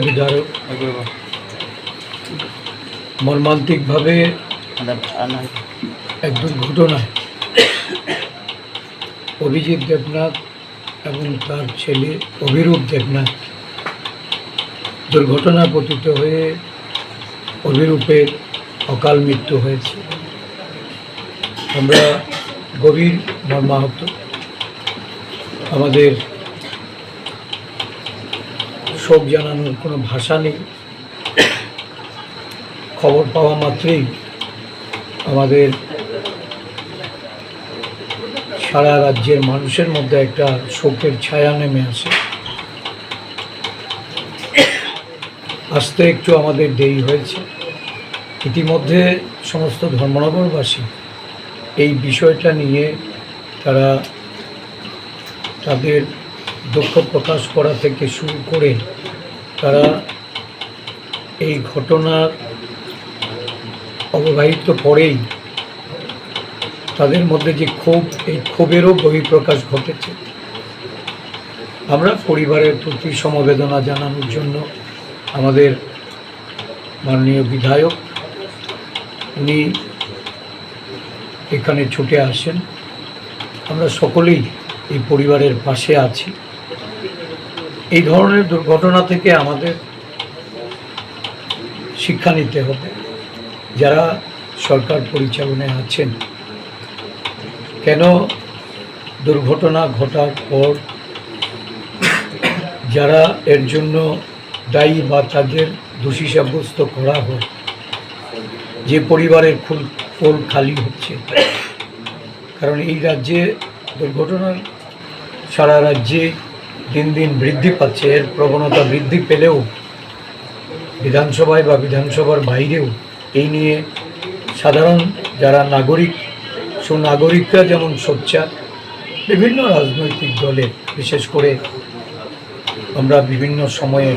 বিদারক মর্মান্তিকভাবে এক দুর্ঘটনায় অভিজিৎ দেবনাথ এবং তার ছেলে অভিরূপ দেবনাথ দুর্ঘটনা পতিত হয়ে অভিরূপের অকাল মৃত্যু হয়েছে। আমরা গভীর মর্মাহত। আমাদের শোক জানানোর কোনো ভাষা নেই। খবর পাওয়া মাত্রই আমাদের সারা রাজ্যের মানুষের মধ্যে একটা শোকের ছায়া নেমে আসে। আসতে একটু আমাদের দেরি হয়েছে। ইতিমধ্যে সমস্ত ধর্মনগরবাসী এই বিষয়টা নিয়ে তারা তাদের দুঃখ প্রকাশ করা থেকে শুরু করে তারা এই ঘটনার অববাহিত পরেই তাদের মধ্যে যে ক্ষোভ, এই ক্ষোভেরও বহিঃপ্রকাশ ঘটেছে। আমরা পরিবারের প্রতি সমবেদনা জানানোর জন্য আমাদের মাননীয় বিধায়ক, উনি এখানে ছুটে আসেন। আমরা সকলেই এই পরিবারের পাশে আছি। এই ধরনের দুর্ঘটনা থেকে আমাদের শিক্ষা নিতে হবে। যারা সরকার পরিচালনায় আছেন, কেন দুর্ঘটনা ঘটার পর যারা এর জন্য দায়ী বা তাদের দোষী সাব্যস্ত করা হয়, যে পরিবারের ফুল কোল খালি হচ্ছে। কারণ এই রাজ্যে দুর্ঘটনার সারা রাজ্যে দিন দিন বৃদ্ধি পাচ্ছে, এর প্রবণতা বৃদ্ধি পেলেও বিধানসভায় বা বিধানসভার বাইরেও এই নিয়ে সাধারণ যারা নাগরিক, সুনাগরিকরা যেমন সোচ্চার, বিভিন্ন রাজনৈতিক দলে, বিশেষ করে আমরা বিভিন্ন সময়ে